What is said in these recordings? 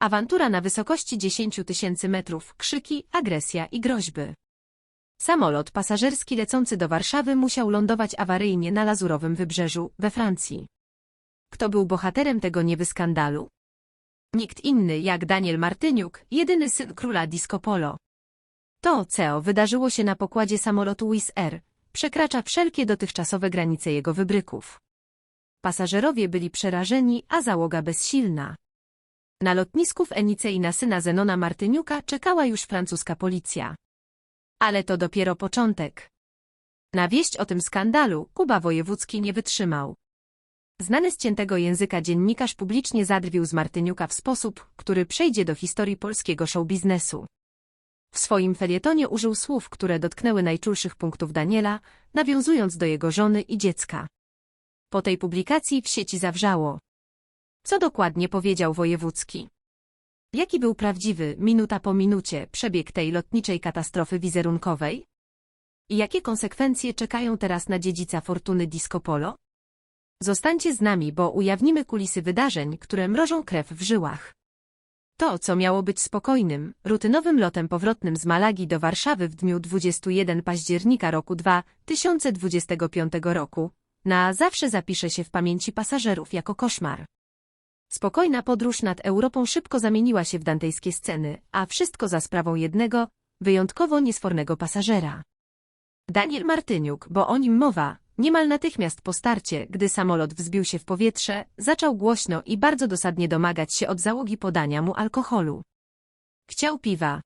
Awantura na wysokości 10 tysięcy metrów, krzyki, agresja i groźby. Samolot pasażerski lecący do Warszawy musiał lądować awaryjnie na Lazurowym Wybrzeżu, we Francji. Kto był bohaterem tego niewyskandalu? Nikt inny jak Daniel Martyniuk, jedyny syn króla disco polo. To, co wydarzyło się na pokładzie samolotu Wizz Air, przekracza wszelkie dotychczasowe granice jego wybryków. Pasażerowie byli przerażeni, a załoga bezsilna. Na lotnisku w Enicei na syna Zenona Martyniuka czekała już francuska policja. Ale to dopiero początek. Na wieść o tym skandalu Kuba Wojewódzki nie wytrzymał. Znany z ciętego języka dziennikarz publicznie zadrwił z Martyniuka w sposób, który przejdzie do historii polskiego showbiznesu. W swoim felietonie użył słów, które dotknęły najczulszych punktów Daniela, nawiązując do jego żony i dziecka. Po tej publikacji w sieci zawrzało. Co dokładnie powiedział Wojewódzki? Jaki był prawdziwy, minuta po minucie, przebieg tej lotniczej katastrofy wizerunkowej? I jakie konsekwencje czekają teraz na dziedzica fortuny Disco Polo? Zostańcie z nami, bo ujawnimy kulisy wydarzeń, które mrożą krew w żyłach. To, co miało być spokojnym, rutynowym lotem powrotnym z Malagi do Warszawy w dniu 21 października roku 2025 roku, na zawsze zapisze się w pamięci pasażerów jako koszmar. Spokojna podróż nad Europą szybko zamieniła się w dantejskie sceny, a wszystko za sprawą jednego, wyjątkowo niesfornego pasażera. Daniel Martyniuk, bo o nim mowa, niemal natychmiast po starcie, gdy samolot wzbił się w powietrze, zaczął głośno i bardzo dosadnie domagać się od załogi podania mu alkoholu. Chciał piwa.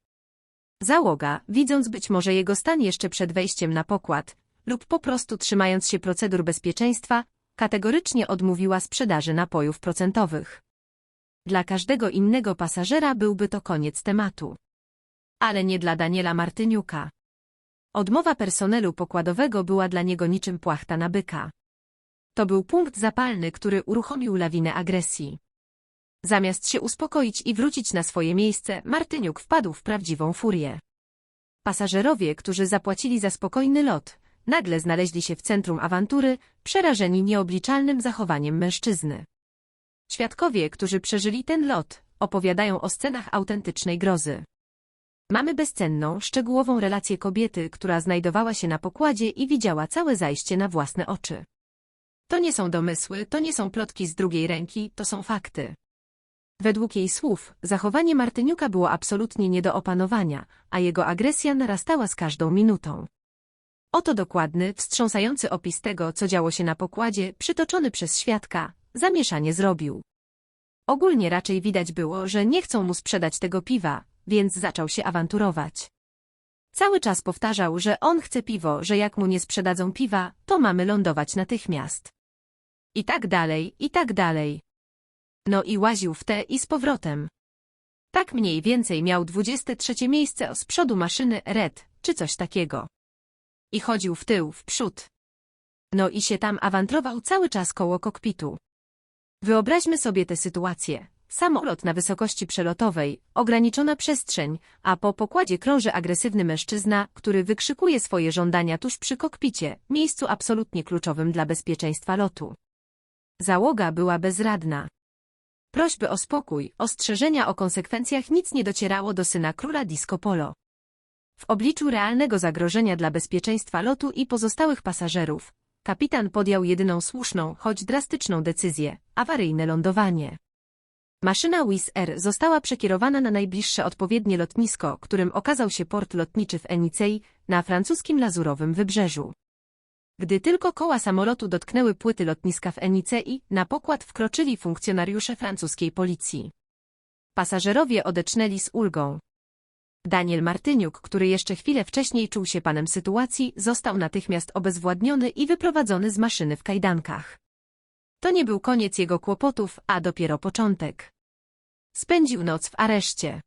Załoga, widząc być może jego stan jeszcze przed wejściem na pokład, lub po prostu trzymając się procedur bezpieczeństwa, kategorycznie odmówiła sprzedaży napojów procentowych. Dla każdego innego pasażera byłby to koniec tematu. Ale nie dla Daniela Martyniuka. Odmowa personelu pokładowego była dla niego niczym płachta na byka. To był punkt zapalny, który uruchomił lawinę agresji. Zamiast się uspokoić i wrócić na swoje miejsce, Martyniuk wpadł w prawdziwą furię. Pasażerowie, którzy zapłacili za spokojny lot, nagle znaleźli się w centrum awantury, przerażeni nieobliczalnym zachowaniem mężczyzny. Świadkowie, którzy przeżyli ten lot, opowiadają o scenach autentycznej grozy. Mamy bezcenną, szczegółową relację kobiety, która znajdowała się na pokładzie i widziała całe zajście na własne oczy. To nie są domysły, to nie są plotki z drugiej ręki, to są fakty. Według jej słów, zachowanie Martyniuka było absolutnie nie do opanowania, a jego agresja narastała z każdą minutą. Oto dokładny, wstrząsający opis tego, co działo się na pokładzie, przytoczony przez świadka, zamieszanie zrobił. Ogólnie raczej widać było, że nie chcą mu sprzedać tego piwa, więc zaczął się awanturować. Cały czas powtarzał, że on chce piwo, że jak mu nie sprzedadzą piwa, to mamy lądować natychmiast. I tak dalej, i tak dalej. No i łaził w te i z powrotem. Tak mniej więcej miał 23 miejsce z przodu maszyny Red, czy coś takiego. I chodził w tył, w przód. No i się tam awantrował cały czas koło kokpitu. Wyobraźmy sobie tę sytuację. Samolot na wysokości przelotowej, ograniczona przestrzeń, a po pokładzie krąży agresywny mężczyzna, który wykrzykuje swoje żądania tuż przy kokpicie, miejscu absolutnie kluczowym dla bezpieczeństwa lotu. Załoga była bezradna. Prośby o spokój, ostrzeżenia o konsekwencjach nic nie docierało do syna króla disco polo. W obliczu realnego zagrożenia dla bezpieczeństwa lotu i pozostałych pasażerów, kapitan podjął jedyną słuszną, choć drastyczną decyzję – awaryjne lądowanie. Maszyna Wizz Air została przekierowana na najbliższe odpowiednie lotnisko, którym okazał się port lotniczy w Enicei, na francuskim Lazurowym Wybrzeżu. Gdy tylko koła samolotu dotknęły płyty lotniska w Enicei, na pokład wkroczyli funkcjonariusze francuskiej policji. Pasażerowie odecznęli z ulgą. Daniel Martyniuk, który jeszcze chwilę wcześniej czuł się panem sytuacji, został natychmiast obezwładniony i wyprowadzony z maszyny w kajdankach. To nie był koniec jego kłopotów, a dopiero początek. Spędził noc w areszcie.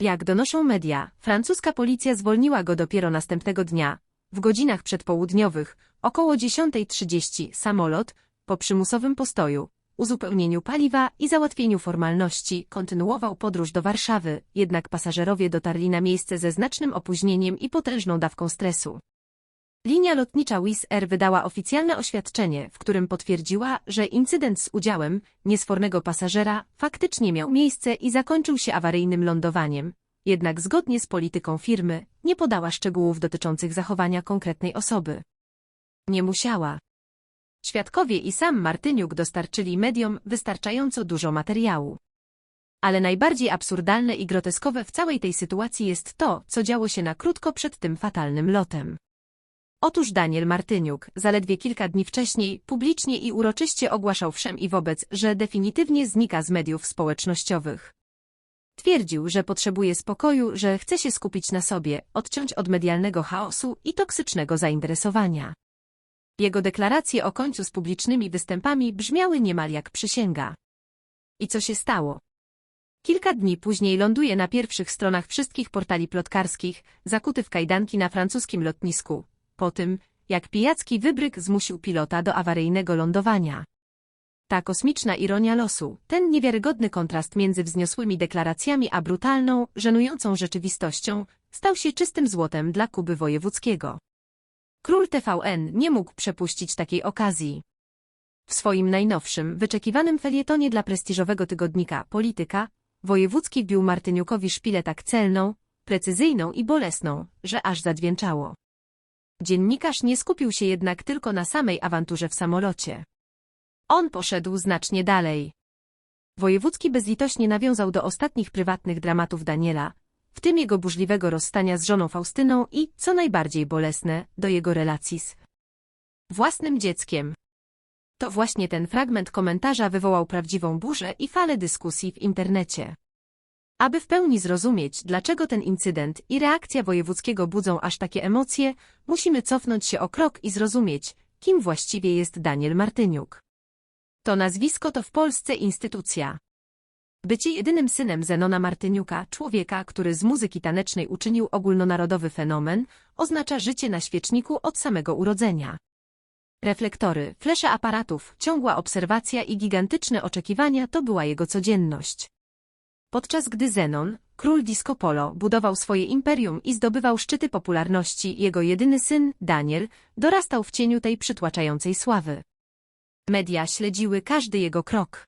Jak donoszą media, francuska policja zwolniła go dopiero następnego dnia, w godzinach przedpołudniowych, około 10.30 samolot, po przymusowym postoju, uzupełnieniu paliwa i załatwieniu formalności kontynuował podróż do Warszawy, jednak pasażerowie dotarli na miejsce ze znacznym opóźnieniem i potężną dawką stresu. Linia lotnicza Wizz Air wydała oficjalne oświadczenie, w którym potwierdziła, że incydent z udziałem niesfornego pasażera faktycznie miał miejsce i zakończył się awaryjnym lądowaniem. Jednak zgodnie z polityką firmy nie podała szczegółów dotyczących zachowania konkretnej osoby. Nie musiała. Świadkowie i sam Martyniuk dostarczyli mediom wystarczająco dużo materiału. Ale najbardziej absurdalne i groteskowe w całej tej sytuacji jest to, co działo się na krótko przed tym fatalnym lotem. Otóż Daniel Martyniuk, zaledwie kilka dni wcześniej, publicznie i uroczyście ogłaszał wszem i wobec, że definitywnie znika z mediów społecznościowych. Twierdził, że potrzebuje spokoju, że chce się skupić na sobie, odciąć od medialnego chaosu i toksycznego zainteresowania. Jego deklaracje o końcu z publicznymi występami brzmiały niemal jak przysięga. I co się stało? Kilka dni później ląduje na pierwszych stronach wszystkich portali plotkarskich, zakuty w kajdanki na francuskim lotnisku, po tym, jak pijacki wybryk zmusił pilota do awaryjnego lądowania. Ta kosmiczna ironia losu, ten niewiarygodny kontrast między wzniosłymi deklaracjami a brutalną, żenującą rzeczywistością, stał się czystym złotem dla Kuby Wojewódzkiego. Król TVN nie mógł przepuścić takiej okazji. W swoim najnowszym, wyczekiwanym felietonie dla prestiżowego tygodnika Polityka, Wojewódzki wbił Martyniukowi szpilę tak celną, precyzyjną i bolesną, że aż zadźwięczało. Dziennikarz nie skupił się jednak tylko na samej awanturze w samolocie. On poszedł znacznie dalej. Wojewódzki bezlitośnie nawiązał do ostatnich prywatnych dramatów Daniela, w tym jego burzliwego rozstania z żoną Faustyną i, co najbardziej bolesne, do jego relacji z własnym dzieckiem. To właśnie ten fragment komentarza wywołał prawdziwą burzę i falę dyskusji w internecie. Aby w pełni zrozumieć, dlaczego ten incydent i reakcja wojewódzkiego budzą aż takie emocje, musimy cofnąć się o krok i zrozumieć, kim właściwie jest Daniel Martyniuk. To nazwisko to w Polsce instytucja. Bycie jedynym synem Zenona Martyniuka, człowieka, który z muzyki tanecznej uczynił ogólnonarodowy fenomen, oznacza życie na świeczniku od samego urodzenia. Reflektory, flesze aparatów, ciągła obserwacja i gigantyczne oczekiwania to była jego codzienność. Podczas gdy Zenon, król disco polo, budował swoje imperium i zdobywał szczyty popularności, jego jedyny syn, Daniel, dorastał w cieniu tej przytłaczającej sławy. Media śledziły każdy jego krok.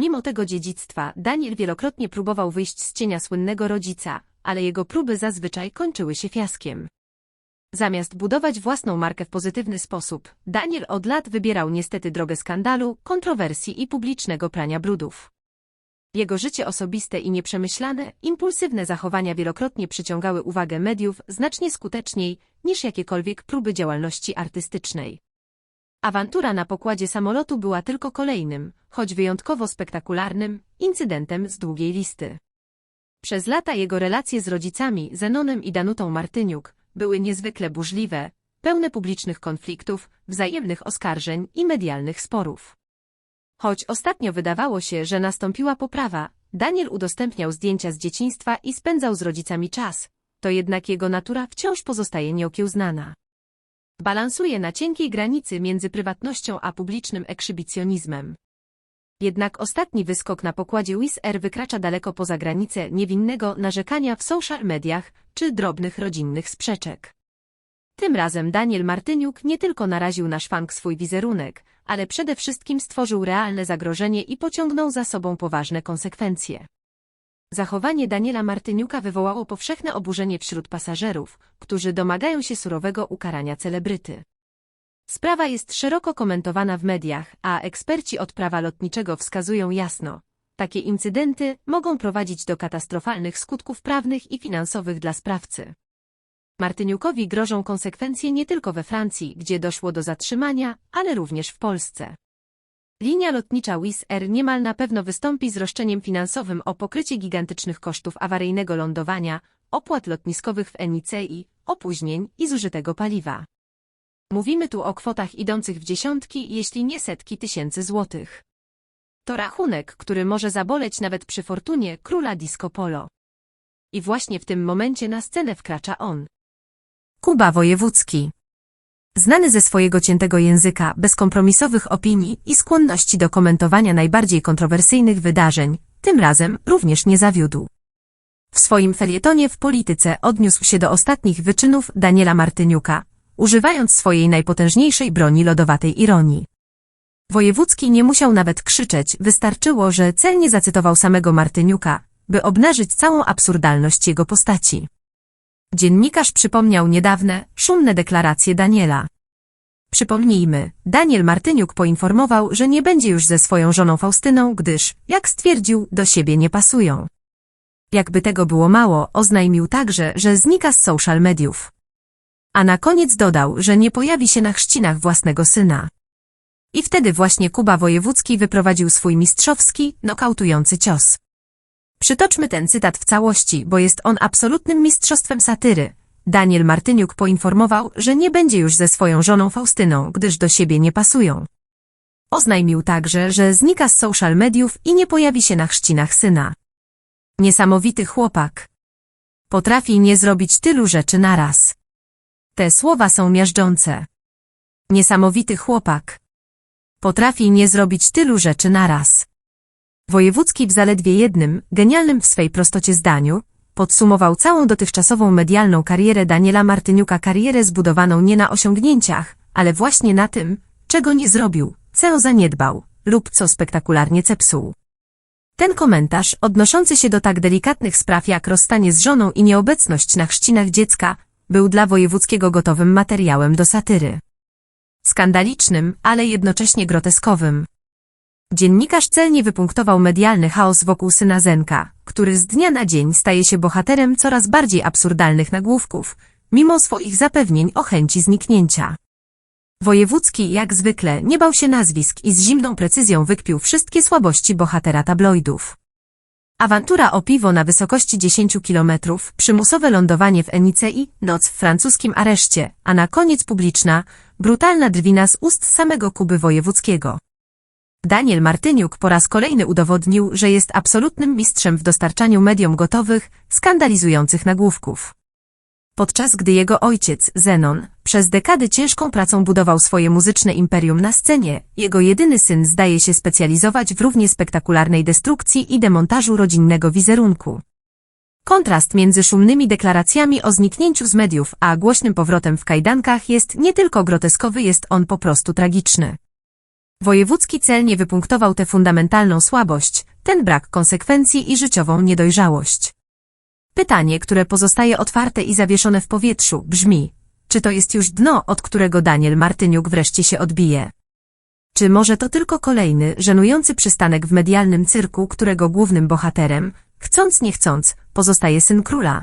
Mimo tego dziedzictwa, Daniel wielokrotnie próbował wyjść z cienia słynnego rodzica, ale jego próby zazwyczaj kończyły się fiaskiem. Zamiast budować własną markę w pozytywny sposób, Daniel od lat wybierał niestety drogę skandalu, kontrowersji i publicznego prania brudów. Jego życie osobiste i nieprzemyślane, impulsywne zachowania wielokrotnie przyciągały uwagę mediów znacznie skuteczniej niż jakiekolwiek próby działalności artystycznej. Awantura na pokładzie samolotu była tylko kolejnym, choć wyjątkowo spektakularnym, incydentem z długiej listy. Przez lata jego relacje z rodzicami Zenonem i Danutą Martyniuk były niezwykle burzliwe, pełne publicznych konfliktów, wzajemnych oskarżeń i medialnych sporów. Choć ostatnio wydawało się, że nastąpiła poprawa, Daniel udostępniał zdjęcia z dzieciństwa i spędzał z rodzicami czas, to jednak jego natura wciąż pozostaje nieokiełznana. Balansuje na cienkiej granicy między prywatnością a publicznym ekshibicjonizmem. Jednak ostatni wyskok na pokładzie Wizz Air wykracza daleko poza granicę niewinnego narzekania w social mediach czy drobnych rodzinnych sprzeczek. Tym razem Daniel Martyniuk nie tylko naraził na szwank swój wizerunek, ale przede wszystkim stworzył realne zagrożenie i pociągnął za sobą poważne konsekwencje. Zachowanie Daniela Martyniuka wywołało powszechne oburzenie wśród pasażerów, którzy domagają się surowego ukarania celebryty. Sprawa jest szeroko komentowana w mediach, a eksperci od prawa lotniczego wskazują jasno, takie incydenty mogą prowadzić do katastrofalnych skutków prawnych i finansowych dla sprawcy. Martyniukowi grożą konsekwencje nie tylko we Francji, gdzie doszło do zatrzymania, ale również w Polsce. Linia lotnicza Wizz Air niemal na pewno wystąpi z roszczeniem finansowym o pokrycie gigantycznych kosztów awaryjnego lądowania, opłat lotniskowych w NICI, opóźnień i zużytego paliwa. Mówimy tu o kwotach idących w dziesiątki, jeśli nie setki tysięcy złotych. To rachunek, który może zaboleć nawet przy fortunie króla disco polo. I właśnie w tym momencie na scenę wkracza on. Kuba Wojewódzki. Znany ze swojego ciętego języka, bezkompromisowych opinii i skłonności do komentowania najbardziej kontrowersyjnych wydarzeń, tym razem również nie zawiódł. W swoim felietonie w polityce odniósł się do ostatnich wyczynów Daniela Martyniuka, używając swojej najpotężniejszej broni lodowatej ironii. Wojewódzki nie musiał nawet krzyczeć, wystarczyło, że celnie zacytował samego Martyniuka, by obnażyć całą absurdalność jego postaci. Dziennikarz przypomniał niedawne, szumne deklaracje Daniela. Przypomnijmy, Daniel Martyniuk poinformował, że nie będzie już ze swoją żoną Faustyną, gdyż, jak stwierdził, do siebie nie pasują. Jakby tego było mało, oznajmił także, że znika z social mediów. A na koniec dodał, że nie pojawi się na chrzcinach własnego syna. I wtedy właśnie Kuba Wojewódzki wyprowadził swój mistrzowski, nokautujący cios. Przytoczmy ten cytat w całości, bo jest on absolutnym mistrzostwem satyry. Daniel Martyniuk poinformował, że nie będzie już ze swoją żoną Faustyną, gdyż do siebie nie pasują. Oznajmił także, że znika z social mediów i nie pojawi się na chrzcinach syna. Niesamowity chłopak. Potrafi nie zrobić tylu rzeczy naraz. Te słowa są miażdżące. Niesamowity chłopak. Potrafi nie zrobić tylu rzeczy naraz. Wojewódzki w zaledwie jednym, genialnym w swej prostocie zdaniu, podsumował całą dotychczasową medialną karierę Daniela Martyniuka, karierę zbudowaną nie na osiągnięciach, ale właśnie na tym, czego nie zrobił, co zaniedbał lub co spektakularnie zepsuł. Ten komentarz, odnoszący się do tak delikatnych spraw jak rozstanie z żoną i nieobecność na chrzcinach dziecka, był dla Wojewódzkiego gotowym materiałem do satyry. Skandalicznym, ale jednocześnie groteskowym. Dziennikarz celnie wypunktował medialny chaos wokół syna Zenka, który z dnia na dzień staje się bohaterem coraz bardziej absurdalnych nagłówków, mimo swoich zapewnień o chęci zniknięcia. Wojewódzki, jak zwykle, nie bał się nazwisk i z zimną precyzją wykpił wszystkie słabości bohatera tabloidów. Awantura o piwo na wysokości 10 kilometrów, przymusowe lądowanie w Enicei, noc w francuskim areszcie, a na koniec publiczna, brutalna drwina z ust samego Kuby Wojewódzkiego. Daniel Martyniuk po raz kolejny udowodnił, że jest absolutnym mistrzem w dostarczaniu mediom gotowych, skandalizujących nagłówków. Podczas gdy jego ojciec, Zenon, przez dekady ciężką pracą budował swoje muzyczne imperium na scenie, jego jedyny syn zdaje się specjalizować w równie spektakularnej destrukcji i demontażu rodzinnego wizerunku. Kontrast między szumnymi deklaracjami o zniknięciu z mediów, a głośnym powrotem w kajdankach jest nie tylko groteskowy, jest on po prostu tragiczny. Wojewódzki celnie wypunktował tę fundamentalną słabość, ten brak konsekwencji i życiową niedojrzałość. Pytanie, które pozostaje otwarte i zawieszone w powietrzu, brzmi, czy to jest już dno, od którego Daniel Martyniuk wreszcie się odbije? Czy może to tylko kolejny, żenujący przystanek w medialnym cyrku, którego głównym bohaterem, chcąc nie chcąc, pozostaje syn króla?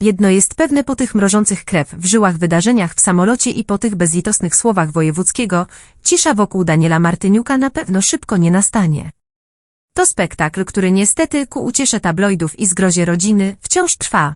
Jedno jest pewne po tych mrożących krew w żyłach wydarzeniach w samolocie i po tych bezlitosnych słowach wojewódzkiego, cisza wokół Daniela Martyniuka na pewno szybko nie nastanie. To spektakl, który niestety ku uciesze tabloidów i zgrozie rodziny wciąż trwa.